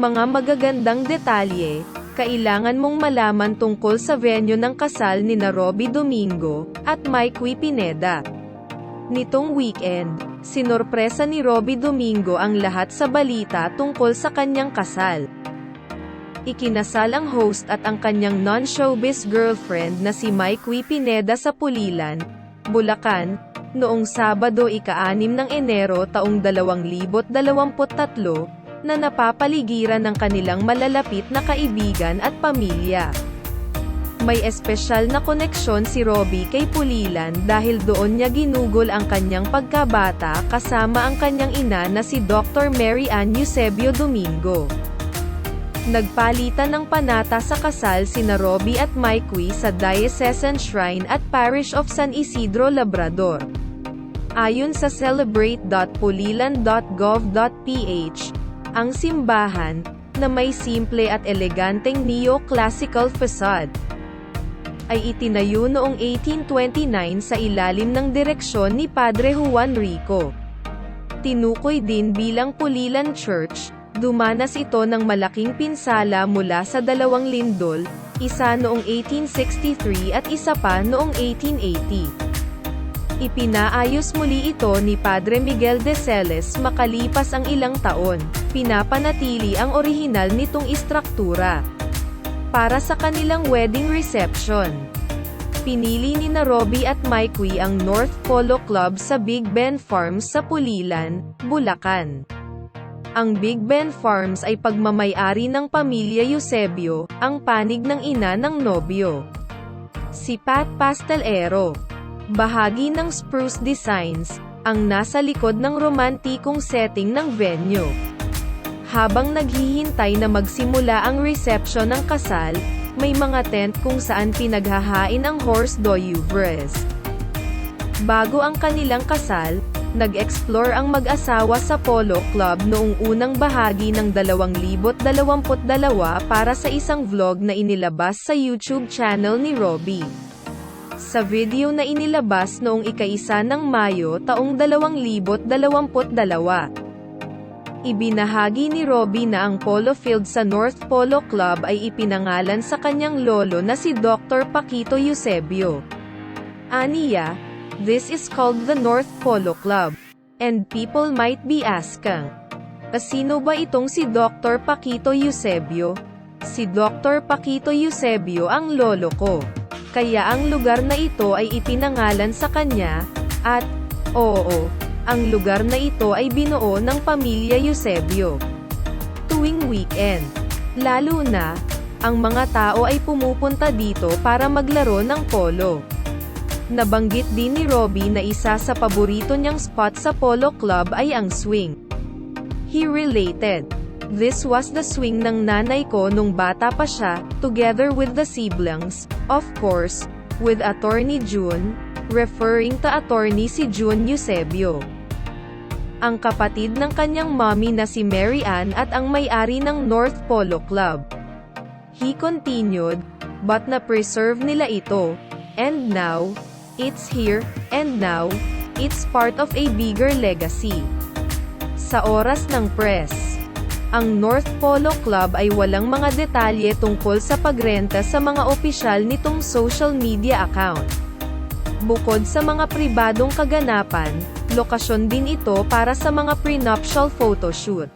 Mga magagandang detalye, kailangan mong malaman tungkol sa venue ng kasal ni na Robbie Domingo, at Mike Pineda. Nitong weekend, sinorpresa ni Robbie Domingo ang lahat sa balita tungkol sa kanyang kasal. Ikinasal ang host at ang kanyang non-showbiz girlfriend na si Mike Pineda sa Pulilan, Bulacan, noong Sabado ika-6 ng Enero taong 2023, na napapaligiran ng kanilang malalapit na kaibigan at pamilya. May espesyal na koneksyon si Robbie kay Pulilan dahil doon niya ginugol ang kanyang pagkabata kasama ang kanyang ina na si Dr. Mary Ann Eusebio Domingo. Nagpalitan ng panata sa kasal sina Robbie at Mike Wi sa Diocesan Shrine at Parish of San Isidro Labrador. Ayon sa celebrate.pulilan.gov.ph, ang simbahan, na may simple at eleganteng neo-classical facade, ay itinayo noong 1829 sa ilalim ng direksyon ni Padre Juan Rico. Tinukoy din bilang Pulilan Church, dumanas ito ng malaking pinsala mula sa dalawang lindol, isa noong 1863 at isa pa noong 1880. Ipinaayos muli ito ni Padre Miguel de Celes makalipas ang ilang taon, pinapanatili ang orihinal nitong istruktura. Para sa kanilang wedding reception, pinili ni na Robbie at Mike Wi ang North Polo Club sa Big Ben Farms sa Pulilan, Bulacan. Ang Big Ben Farms ay pagmamayari ng pamilya Eusebio, ang panig ng ina ng nobyo. Si Pat Pastelero, bahagi ng Spruce Designs, ang nasa likod ng romantikong setting ng venue. Habang naghihintay na magsimula ang reception ng kasal, may mga tent kung saan pinaghahain ang horse doyuvres. Bago ang kanilang kasal, nag-explore ang mag-asawa sa Polo Club noong unang bahagi ng 2022 para sa isang vlog na inilabas sa YouTube channel ni Robbie. Sa video na inilabas noong ika-isa ng Mayo taong 2022, Ibinahagi ni Robbie na ang polo field sa North Polo Club ay ipinangalan sa kanyang lolo na si Dr. Paquito Eusebio. Aniya, this is called the North Polo Club. And people might be asking, sino ba itong si Dr. Paquito Eusebio? Si Dr. Paquito Eusebio ang lolo ko. Kaya ang lugar na ito ay ipinangalan sa kanya, at, oo, ang lugar na ito ay binuo ng pamilya Eusebio. Tuwing weekend, lalo na, ang mga tao ay pumupunta dito para maglaro ng polo. Nabanggit din ni Robbie na isa sa paborito niyang spot sa polo club ay ang swing. He related, This was the swing ng nanay ko nung bata pa siya, together with the siblings, of course, with attorney June, referring to attorney si June Eusebio. Ang kapatid ng kanyang mommy na si Mary Ann at ang may-ari ng North Polo Club. He continued, but na-preserve nila ito, and now, it's here, and now, it's part of a bigger legacy. Sa oras ng press, ang North Polo Club ay walang mga detalye tungkol sa pagrenta sa mga opisyal nitong social media account. Bukod sa mga pribadong kaganapan, lokasyon din ito para sa mga prenuptial photoshoot.